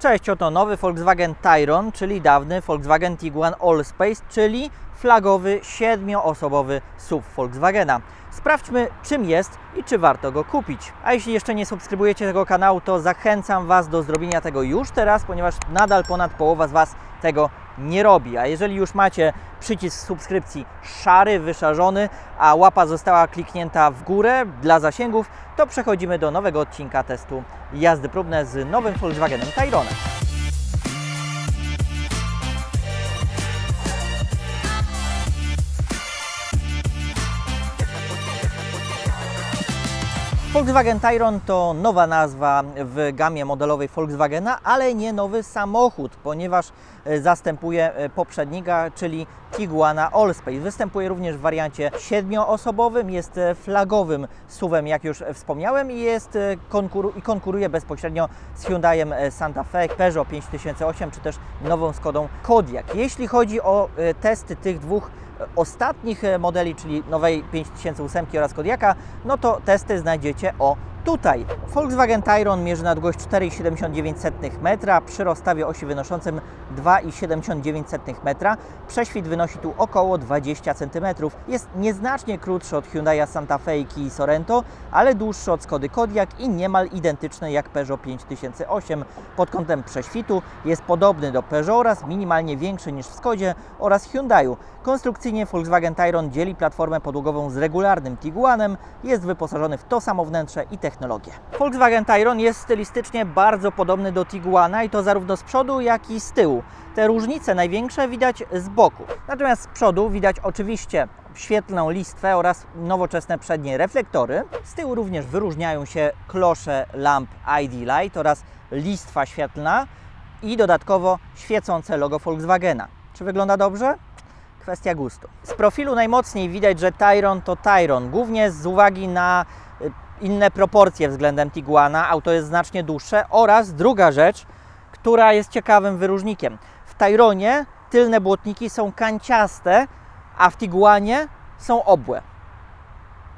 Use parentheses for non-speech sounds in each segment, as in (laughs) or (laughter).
Cześć, oto nowy Volkswagen Tayron, czyli dawny Volkswagen Tiguan Allspace, czyli flagowy siedmioosobowy SUV Volkswagena. Sprawdźmy czym jest i czy warto go kupić. A jeśli jeszcze nie subskrybujecie tego kanału, to zachęcam Was do zrobienia tego już teraz, ponieważ nadal ponad połowa z Was tego nie robi. A jeżeli już macie przycisk subskrypcji szary, wyszarzony, a łapa została kliknięta w górę dla zasięgów, to przechodzimy do nowego odcinka testu jazdy próbne z nowym Volkswagenem Tayronem. Volkswagen Tayron to nowa nazwa w gamie modelowej Volkswagena, ale nie nowy samochód, ponieważ zastępuje e, poprzednika, czyli Tiguana Allspace. Występuje również w wariancie siedmioosobowym, jest e, flagowym SUV-em, jak już wspomniałem, i jest konkuru i konkuruje bezpośrednio z Hyundaiem Santa Fe, Peugeot 5008 czy też nową Skodą Kodiaq. Jeśli chodzi o testy tych dwóch ostatnich modeli, czyli nowej 5008 oraz Kodiaka, no to testy znajdziecie o tutaj. Volkswagen Tayron mierzy na długość 4,79 metra przy rozstawie osi wynoszącym 2,79 metra. Prześwit wynosi tu około 20 cm. Jest nieznacznie krótszy od Hyundai Santa Fe i Kia Sorento, ale dłuższy od Skody Kodiaq i niemal identyczny jak Peugeot 5008. Pod kątem prześwitu jest podobny do Peugeot oraz minimalnie większy niż w Skodzie oraz Hyundaiu. Konstrukcyjnie Volkswagen Tayron dzieli platformę podłogową z regularnym Tiguanem, jest wyposażony w to samo wnętrze i technologię. Volkswagen Tayron jest stylistycznie bardzo podobny do Tiguana i to zarówno z przodu, jak i z tyłu. Te różnice największe widać z boku. Natomiast z przodu widać oczywiście świetlną listwę oraz nowoczesne przednie reflektory. Z tyłu również wyróżniają się klosze lamp ID Light oraz listwa świetlna i dodatkowo świecące logo Volkswagena. Czy wygląda dobrze? Kwestia gustu. Z profilu najmocniej widać, że Tyron to Tyron, głównie z uwagi na y, inne proporcje względem Tiguana. Auto jest znacznie dłuższe oraz druga rzecz, która jest ciekawym wyróżnikiem. W Tyronie tylne błotniki są kanciaste, a w Tiguanie są obłe.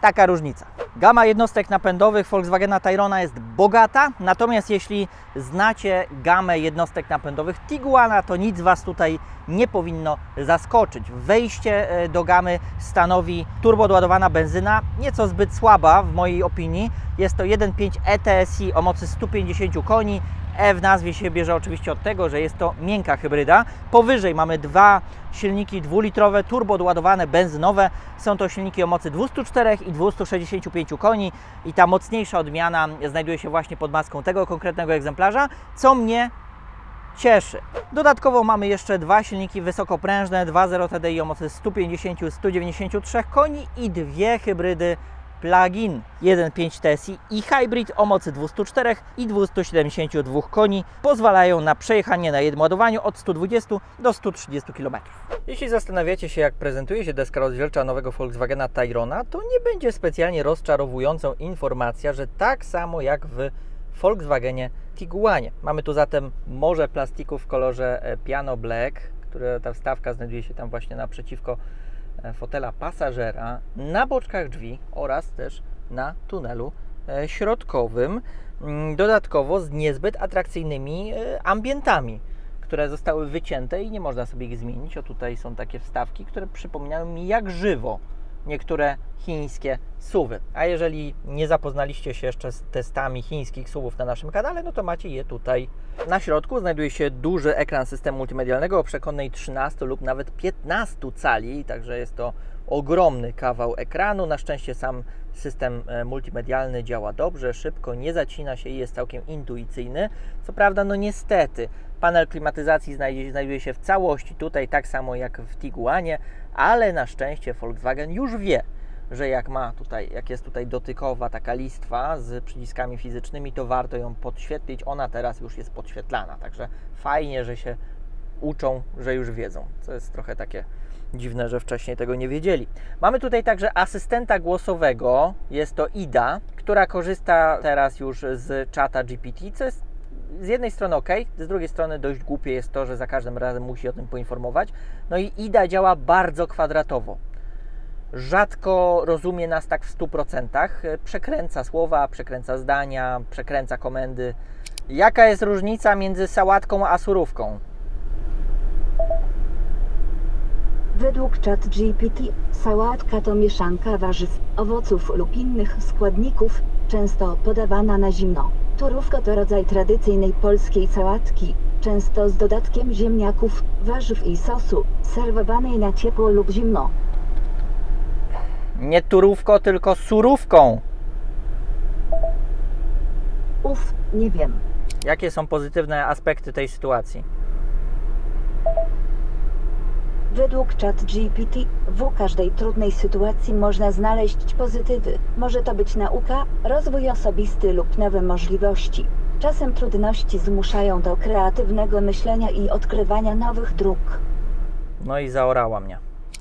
Taka różnica. Gama jednostek napędowych Volkswagena Tyrona jest bogata, natomiast jeśli znacie gamę jednostek napędowych Tiguana, to nic Was tutaj nie powinno zaskoczyć. Wejście e, do gamy stanowi turbodoładowana benzyna, nieco zbyt słaba w mojej opinii. Jest to 1.5 ETSI o mocy 150 koni, E w nazwie się bierze oczywiście od tego, że jest to miękka hybryda. Powyżej mamy dwa silniki dwulitrowe, turbodoładowane, benzynowe. Są to silniki o mocy 204 i 265 koni i ta mocniejsza odmiana znajduje się właśnie pod maską tego konkretnego egzemplarza, co mnie cieszy. Dodatkowo mamy jeszcze dwa silniki wysokoprężne, 2.0 TDI o mocy 150-193 koni i dwie hybrydy plug-in 1.5 TSI i hybrid o mocy 204 i 272 koni pozwalają na przejechanie na jednym ładowaniu od 120 do 130 km. Jeśli zastanawiacie się jak prezentuje się deska rozdzielcza nowego Volkswagena Tyrona, to nie będzie specjalnie rozczarowującą informacja, że tak samo jak w Volkswagenie Tiguanie. Mamy tu zatem morze plastiku w kolorze e, piano black, które ta wstawka znajduje się tam właśnie naprzeciwko fotela pasażera na boczkach drzwi oraz też na tunelu e, środkowym. Mm, dodatkowo z niezbyt atrakcyjnymi e, ambientami, które zostały wycięte i nie można sobie ich zmienić. O tutaj są takie wstawki, które przypominają mi jak żywo niektóre chińskie suwy. A jeżeli nie zapoznaliście się jeszcze z testami chińskich suwów na naszym kanale, no to macie je tutaj. Na środku znajduje się duży ekran systemu multimedialnego o przekonnej 13 lub nawet 15 cali, także jest to ogromny kawał ekranu. Na szczęście sam system e, multimedialny działa dobrze, szybko, nie zacina się i jest całkiem intuicyjny. Co prawda, no niestety, panel klimatyzacji znajduje się w całości tutaj, tak samo jak w Tiguanie, ale na szczęście Volkswagen już wie, że jak ma tutaj, jak jest tutaj dotykowa taka listwa z przyciskami fizycznymi, to warto ją podświetlić. Ona teraz już jest podświetlana, także fajnie, że się uczą, że już wiedzą. To jest trochę takie dziwne, że wcześniej tego nie wiedzieli. Mamy tutaj także asystenta głosowego, jest to Ida, która korzysta teraz już z czata GPT, co jest z jednej strony ok, z drugiej strony dość głupie jest to, że za każdym razem musi o tym poinformować. No i IDA działa bardzo kwadratowo. Rzadko rozumie nas tak w 100%. Przekręca słowa, przekręca zdania, przekręca komendy. Jaka jest różnica między sałatką a surówką? Według ChatGPT sałatka to mieszanka warzyw, owoców lub innych składników, często podawana na zimno. Turówka to rodzaj tradycyjnej polskiej sałatki, często z dodatkiem ziemniaków, warzyw i sosu, serwowanej na ciepło lub zimno. Nie turówko, tylko surówką. Uf, nie wiem. Jakie są pozytywne aspekty tej sytuacji? Według ChatGPT w każdej trudnej sytuacji można znaleźć pozytywy. Może to być nauka, rozwój osobisty lub nowe możliwości. Czasem trudności zmuszają do kreatywnego myślenia i odkrywania nowych dróg. No i zaorała mnie.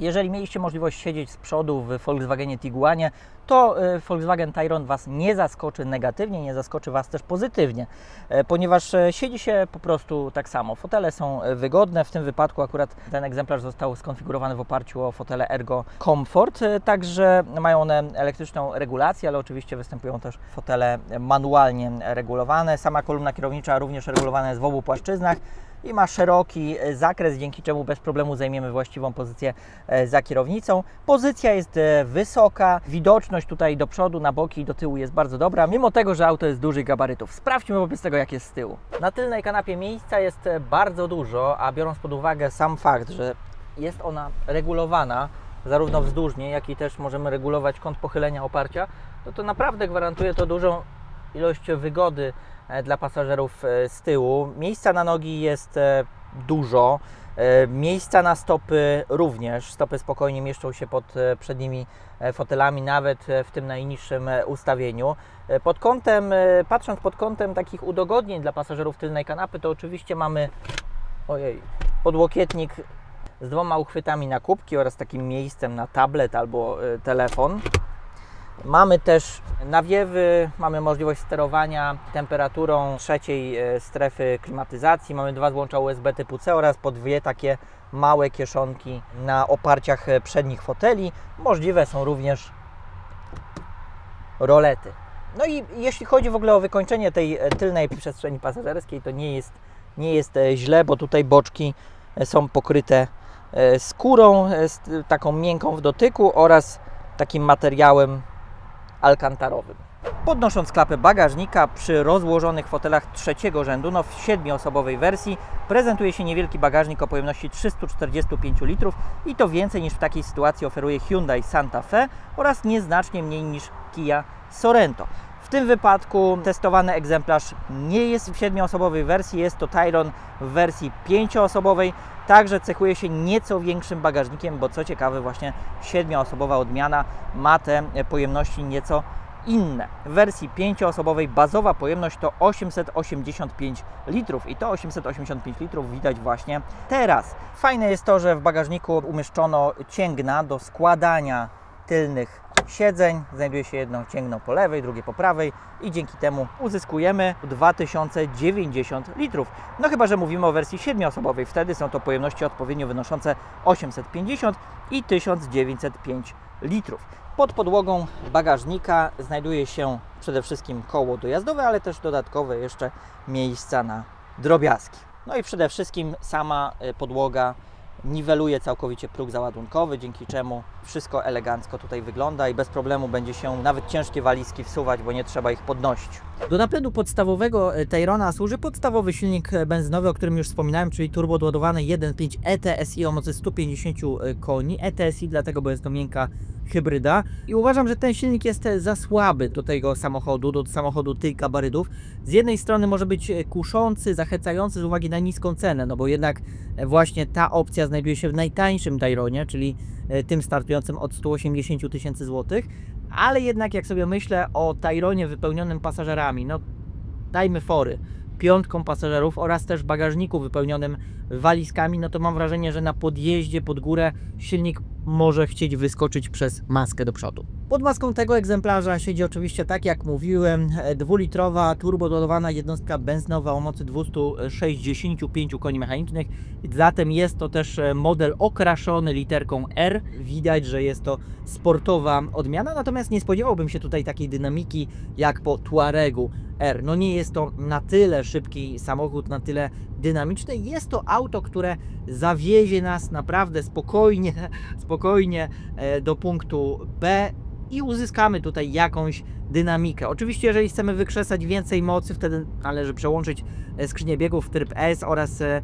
Jeżeli mieliście możliwość siedzieć z przodu w Volkswagenie Tiguanie, to e, Volkswagen Tayron Was nie zaskoczy negatywnie, nie zaskoczy Was też pozytywnie, e, ponieważ e, siedzi się po prostu tak samo. Fotele są wygodne, w tym wypadku akurat ten egzemplarz został skonfigurowany w oparciu o fotele Ergo Comfort, także mają one elektryczną regulację, ale oczywiście występują też fotele manualnie regulowane. Sama kolumna kierownicza również regulowana jest w obu płaszczyznach i ma szeroki e, zakres, dzięki czemu bez problemu zajmiemy właściwą pozycję e, za kierownicą. Pozycja jest e, wysoka, widoczność tutaj do przodu, na boki i do tyłu jest bardzo dobra, mimo tego, że auto jest dużych gabarytów. Sprawdźmy wobec tego, jak jest z tyłu. Na tylnej kanapie miejsca jest bardzo dużo, a biorąc pod uwagę sam fakt, że jest ona regulowana zarówno wzdłużnie, jak i też możemy regulować kąt pochylenia oparcia, no to naprawdę gwarantuje to dużą ilość wygody dla pasażerów e, z tyłu. Miejsca na nogi jest e, dużo. E, Miejsca na stopy również. Stopy spokojnie mieszczą się pod e, przednimi e, fotelami, nawet e, w tym najniższym e, ustawieniu. E, Pod kątem, e, patrząc pod kątem takich udogodnień dla pasażerów tylnej kanapy, to oczywiście mamy ojej, podłokietnik z dwoma uchwytami na kubki oraz takim miejscem na tablet albo e, telefon. Mamy też nawiewy, mamy możliwość sterowania temperaturą trzeciej e, strefy klimatyzacji. Mamy dwa złącza USB typu C oraz po dwie takie małe kieszonki na oparciach e, przednich foteli. Możliwe są również rolety. No i jeśli chodzi w ogóle o wykończenie tej e, tylnej przestrzeni pasażerskiej, to nie jest, nie jest źle, bo tutaj boczki są pokryte skórą, taką miękką w dotyku oraz takim materiałem alkantarowym. Podnosząc klapę bagażnika przy rozłożonych fotelach trzeciego rzędu, no w siedmioosobowej wersji, prezentuje się niewielki bagażnik o pojemności 345 litrów i to więcej niż w takiej sytuacji oferuje Hyundai Santa Fe oraz nieznacznie mniej niż Kia Sorento. W tym wypadku testowany egzemplarz nie jest w siedmioosobowej wersji, jest to Tyron w wersji pięcioosobowej, także cechuje się nieco większym bagażnikiem, bo co ciekawe właśnie siedmioosobowa odmiana ma te pojemności nieco inne. W wersji pięcioosobowej bazowa pojemność to 885 litrów i to 885 litrów widać właśnie teraz. Fajne jest to, że w bagażniku umieszczono cięgna do składania tylnych siedzeń. Znajduje się jedno cięgno po lewej, drugie po prawej i dzięki temu uzyskujemy 2090 litrów. No chyba, że mówimy o wersji siedmioosobowej, wtedy są to pojemności odpowiednio wynoszące 850 i 1905 litrów. Pod podłogą bagażnika znajduje się przede wszystkim koło dojazdowe, ale też dodatkowe jeszcze miejsca na drobiazgi. No i przede wszystkim sama y, podłoga niweluje całkowicie próg załadunkowy, dzięki czemu wszystko elegancko tutaj wygląda i bez problemu będzie się nawet ciężkie walizki wsuwać, bo nie trzeba ich podnosić. Do napędu podstawowego e, Tayrona służy podstawowy silnik e, benzynowy, o którym już wspominałem, czyli turboodładowany 1.5 ETSI o mocy 150 koni. ETSI dlatego, bo jest to miękka hybryda i uważam, że ten silnik jest e, za słaby do tego samochodu, do samochodu tych gabarytów. Z jednej strony może być e, kuszący, zachęcający z uwagi na niską cenę, no bo jednak e, właśnie ta opcja znajduje się w najtańszym Tayronie, czyli tym startującym od 180 000 tysięcy złotych, ale jednak jak sobie myślę o Tayronie wypełnionym pasażerami, no dajmy fory, piątką pasażerów oraz też bagażniku wypełnionym walizkami, no to mam wrażenie, że na podjeździe pod górę silnik może chcieć wyskoczyć przez maskę do przodu. Pod maską tego egzemplarza siedzi oczywiście, tak jak mówiłem, dwulitrowa turbododowana jednostka benzynowa o mocy 265 koni mechanicznych. Zatem jest to też e, model okraszony literką R. Widać, że jest to sportowa odmiana, natomiast nie spodziewałbym się tutaj takiej dynamiki jak po Tuaregu R. No nie jest to na tyle szybki samochód, na tyle dynamiczny. Jest to auto, które zawiezie nas naprawdę spokojnie, (laughs) spokojnie e, do punktu B i uzyskamy tutaj jakąś dynamikę. Oczywiście, jeżeli chcemy wykrzesać więcej mocy, wtedy należy przełączyć e, skrzynię biegów w tryb S oraz e,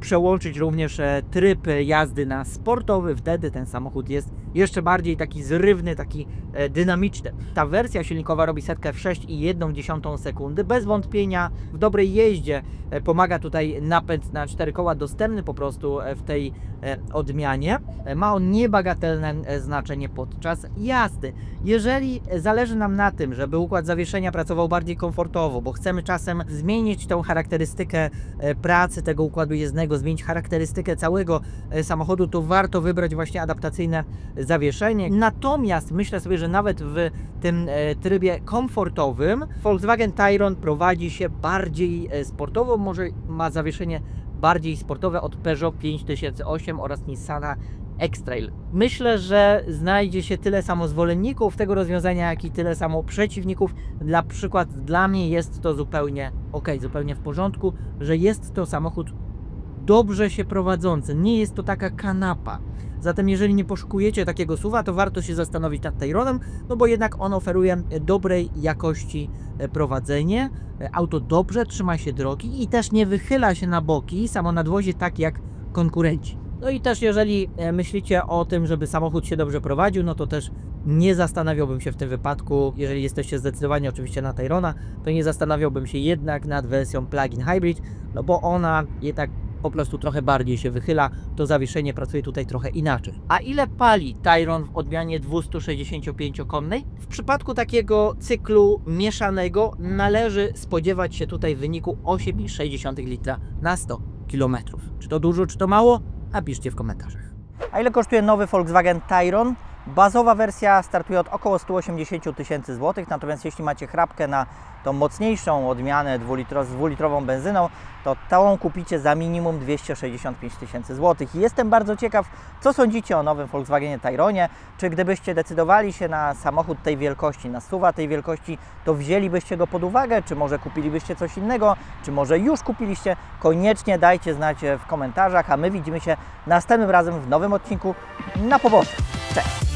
przełączyć również e, tryb jazdy na sportowy. Wtedy ten samochód jest jeszcze bardziej taki zrywny, taki dynamiczny. Ta wersja silnikowa robi setkę w 6,1 sekundy. Bez wątpienia w dobrej jeździe pomaga tutaj napęd na cztery koła dostępny po prostu w tej odmianie. Ma on niebagatelne znaczenie podczas jazdy. Jeżeli zależy nam na tym, żeby układ zawieszenia pracował bardziej komfortowo, bo chcemy czasem zmienić tą charakterystykę e, pracy tego układu jezdnego, zmienić charakterystykę całego e, samochodu, to warto wybrać właśnie adaptacyjne zawieszenie. Natomiast myślę sobie, że nawet w tym e, trybie komfortowym Volkswagen Tayron prowadzi się bardziej sportowo, może ma zawieszenie bardziej sportowe od Peugeot 5008 oraz Nissana X-Trail. Myślę, że znajdzie się tyle samo zwolenników tego rozwiązania, jak i tyle samo przeciwników. Dla przykład dla mnie jest to zupełnie ok, zupełnie w porządku, że jest to samochód dobrze się prowadzący. Nie jest to taka kanapa. Zatem jeżeli nie poszukujecie takiego suwa, to warto się zastanowić nad Tayronem, no bo jednak on oferuje dobrej jakości e, prowadzenie. E, Auto dobrze trzyma się drogi i też nie wychyla się na boki samo nadwozie tak jak konkurenci. No i też jeżeli e, myślicie o tym, żeby samochód się dobrze prowadził, no to też nie zastanawiałbym się w tym wypadku, jeżeli jesteście zdecydowani oczywiście na Tayrona, to nie zastanawiałbym się jednak nad wersją plug-in hybrid, no bo ona jednak po prostu trochę bardziej się wychyla, to zawieszenie pracuje tutaj trochę inaczej. A ile pali Tayron w odmianie 265-konnej? W przypadku takiego cyklu mieszanego należy spodziewać się tutaj wyniku 8,6 litra na 100 km. Czy to dużo, czy to mało? Napiszcie w komentarzach. A ile kosztuje nowy Volkswagen Tayron? Bazowa wersja startuje od około 180 tysięcy złotych, natomiast jeśli macie chrapkę na tą mocniejszą odmianę z dwulitrową benzyną, to tą kupicie za minimum 265 tysięcy złotych. I Jestem bardzo ciekaw, co sądzicie o nowym Volkswagenie Tayronie. Czy gdybyście decydowali się na samochód tej wielkości, na suwa tej wielkości, to wzięlibyście go pod uwagę, czy może kupilibyście coś innego, czy może już kupiliście? Koniecznie dajcie znać w komentarzach, a my widzimy się następnym razem w nowym odcinku na poboczu. Cześć!